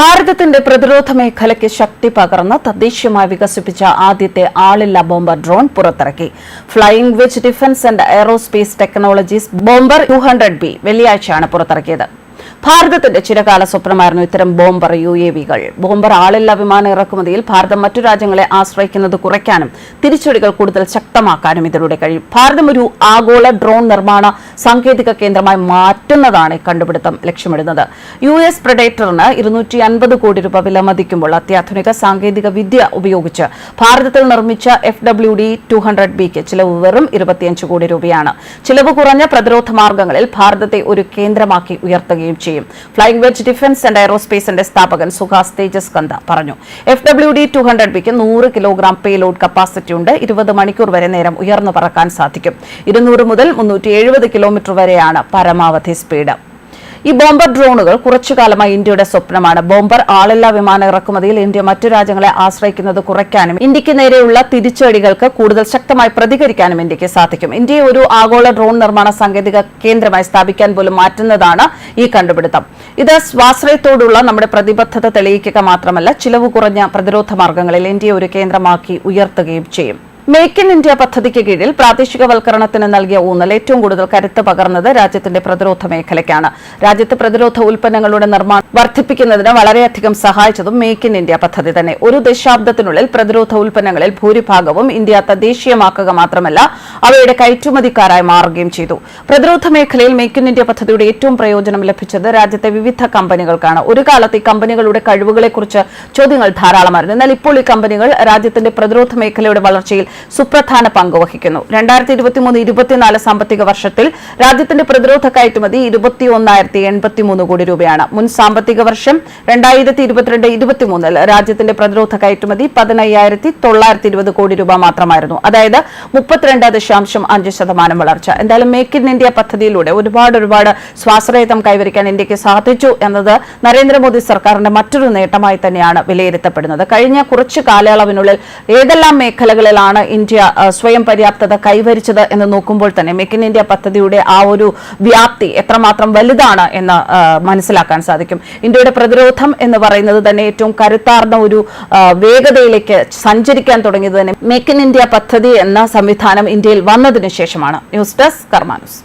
ഭാരതത്തിന്റെ പ്രതിരോധ മേഖലയ്ക്ക് ശക്തി പകർന്ന് തദ്ദേശീയമായി വികസിപ്പിച്ച ആദ്യത്തെ ആളില്ല ബോംബർ ഡ്രോൺ പുറത്തിറക്കി. Flying Wedge Defence and Aerospace Technologies bomber two hundred B വെള്ളിയാഴ്ചയാണ് പുറത്തിറക്കിയത്. ഭാരതത്തിന്റെ ചിരകാല സ്വപ്നമായിരുന്നു ഇത്തരം ബോംബർ യു എ വികൾ. ബോംബർ ആളില്ല വിമാന ഇറക്കുമതിയിൽ ഭാരതം മറ്റു രാജ്യങ്ങളെ ആശ്രയിക്കുന്നത് കുറയ്ക്കാനും തിരിച്ചടികൾ കൂടുതൽ ശക്തമാക്കാനും ഇതിലൂടെ കഴിയും. ഭാരതം ഒരു ആഗോള ഡ്രോൺ നിർമ്മാണ സാങ്കേതിക കേന്ദ്രമായി മാറ്റുന്നതാണ് കണ്ടുപിടുത്തം ലക്ഷ്യമിടുന്നത്. യു എസ് പ്രഡേറ്ററിന് ഇരുന്നൂറ്റി അൻപത് കോടി രൂപ വിലമതിക്കുമ്പോൾ അത്യാധുനിക സാങ്കേതിക വിദ്യ ഉപയോഗിച്ച് ഭാരതത്തിൽ നിർമ്മിച്ച F W D two hundred ബിക്ക് ചിലവ് വെറും ഇരുപത്തിയഞ്ച് കോടി രൂപയാണ്. ചിലവ് കുറഞ്ഞ പ്രതിരോധ മാർഗങ്ങളിൽ ഭാരതത്തെ ഒരു കേന്ദ്രമാക്കി ഉയർത്തുകയും ചെയ്യും. ഫ്ലൈയിംഗ് വെച്ച് ഡിഫൻസ് ആൻഡ് എയറോസ്പേസിന്റെ സ്ഥാപകൻ സുഹാസ് തേജസ് കന്ത പറഞ്ഞു. F W D two hundred ബിക്ക് നൂറ് കിലോഗ്രാം പേലോഡ് കപ്പാസിറ്റി ഉണ്ട്. ഇരുപത് മണിക്കൂർ വരെ നേരം ഉയർന്നു പറക്കാൻ സാധിക്കും. ഇരുന്നൂറ് മുതൽ മുന്നൂറ്റി കിലോമീറ്റർ വരെയാണ് പരമാവധി സ്പീഡ് ഈ ബോംബർ ഡ്രോണുകൾ കുറച്ചു കാലമായി ഇന്ത്യയുടെ സ്വപ്നമാണ്. ബോംബർ ആളില്ലാ വിമാന ഇറക്കുമതിയിൽ ഇന്ത്യ മറ്റു രാജ്യങ്ങളെ ആശ്രയിക്കുന്നത് കുറയ്ക്കാനും ഇന്ത്യയ്ക്ക് നേരെയുള്ള തിരിച്ചടികൾക്ക് കൂടുതൽ ശക്തമായി പ്രതികരിക്കാനും ഇന്ത്യയ്ക്ക് സാധിക്കും. ഇന്ത്യയെ ഒരു ആഗോള ഡ്രോൺ നിർമ്മാണ സാങ്കേതിക കേന്ദ്രമായി സ്ഥാപിക്കാൻ പോലും മാറ്റുന്നതാണ് ഈ കണ്ടുപിടുത്തം. ഇത് സ്വാശ്രയത്തോടുള്ള നമ്മുടെ പ്രതിബദ്ധത തെളിയിക്കുക മാത്രമല്ല ചിലവ് കുറഞ്ഞ പ്രതിരോധ മാർഗങ്ങളിൽ ഇന്ത്യയെ ഒരു കേന്ദ്രമാക്കി ഉയർത്തുകയും ചെയ്യും. മേക്ക് ഇൻ ഇന്ത്യ പദ്ധതിക്ക് കീഴിൽ പ്രാദേശികവൽക്കരണത്തിന് നൽകിയ ഊന്നൽ ഏറ്റവും കൂടുതൽ കരുത്ത് പകർന്നത് രാജ്യത്തിന്റെ പ്രതിരോധ മേഖലയ്ക്കാണ്. രാജ്യത്ത് പ്രതിരോധ ഉൽപ്പന്നങ്ങളുടെ നിർമ്മാണം വർദ്ധിപ്പിക്കുന്നതിന് വളരെയധികം സഹായിച്ചതും മേക്ക് ഇൻ ഇന്ത്യ പദ്ധതി തന്നെ. ഒരു ദശാബ്ദത്തിനുള്ളിൽ പ്രതിരോധ ഉൽപ്പന്നങ്ങളിൽ ഭൂരിഭാഗവും ഇന്ത്യ തദ്ദേശീയമാക്കുക മാത്രമല്ല അവയുടെ കയറ്റുമതിക്കാരായി മാറുകയും ചെയ്തു. പ്രതിരോധ മേഖലയിൽ മേക്ക് ഇൻ ഇന്ത്യ പദ്ധതിയുടെ ഏറ്റവും പ്രയോജനം ലഭിച്ചത് രാജ്യത്തെ വിവിധ കമ്പനികൾക്കാണ്. ഒരു കാലത്ത് ഈ കമ്പനികളുടെ കഴിവുകളെക്കുറിച്ച് ചോദ്യങ്ങൾ ധാരാളമായിരുന്നു. എന്നാൽ ഇപ്പോൾ ഈ കമ്പനികൾ രാജ്യത്തിന്റെ പ്രതിരോധ മേഖലയുടെ വളർച്ചയിൽ സുപ്രധാന പങ്ക് വഹിക്കുന്നു. രണ്ടായിരത്തി ഇരുപത്തിമൂന്ന് ഇരുപത്തിനാല് സാമ്പത്തിക വർഷത്തിൽ രാജ്യത്തിന്റെ പ്രതിരോധ കയറ്റുമതി ഇരുപത്തിയൊന്നായിരത്തി എൺപത്തിമൂന്ന് കോടി രൂപയാണ്. മുൻ സാമ്പത്തിക വർഷം രണ്ടായിരത്തി ഇരുപത്തിരണ്ട് ഇരുപത്തിമൂന്നിൽ രാജ്യത്തിന്റെ പ്രതിരോധ കയറ്റുമതി പതിനയ്യായിരത്തി തൊള്ളായിരത്തി ഇരുപത് കോടി രൂപ മാത്രമായിരുന്നു. അതായത് മുപ്പത്തിരണ്ട് ദശാംശം അഞ്ച് ശതമാനം വളർച്ച. എന്തായാലും മേക്ക് ഇൻ ഇന്ത്യ പദ്ധതിയിലൂടെ ഒരുപാട് ഒരുപാട് സ്വാശ്രയത്വം കൈവരിക്കാൻ ഇന്ത്യയ്ക്ക് സാധിച്ചു എന്നത് നരേന്ദ്രമോദി സർക്കാരിന്റെ മറ്റൊരു നേട്ടമായി തന്നെയാണ് വിലയിരുത്തപ്പെടുന്നത്. കഴിഞ്ഞ കുറച്ച് കാലയളവിനുള്ളിൽ ഏതെല്ലാം മേഖലകളിലാണ് ഇന്ത്യ സ്വയം പര്യാപ്തത കൈവരിച്ചത് എന്ന് നോക്കുമ്പോൾ തന്നെ മേക്ക് ഇൻ ഇന്ത്യ പദ്ധതിയുടെ ആ ഒരു വ്യാപ്തി എത്രമാത്രം വലുതാണ് എന്ന് മനസ്സിലാക്കാൻ സാധിക്കും. ഇന്ത്യയുടെ പ്രതിരോധം എന്ന് പറയുന്നത് തന്നെ ഏറ്റവും കരുത്താർന്ന ഒരു വേഗതയിലേക്ക് സഞ്ചരിക്കാൻ തുടങ്ങിയത് തന്നെ മേക്ക് ഇൻ ഇന്ത്യ പദ്ധതി എന്ന സംവിധാനം ഇന്ത്യയിൽ വന്നതിന് ശേഷമാണ്. News desk കർമാനുസ്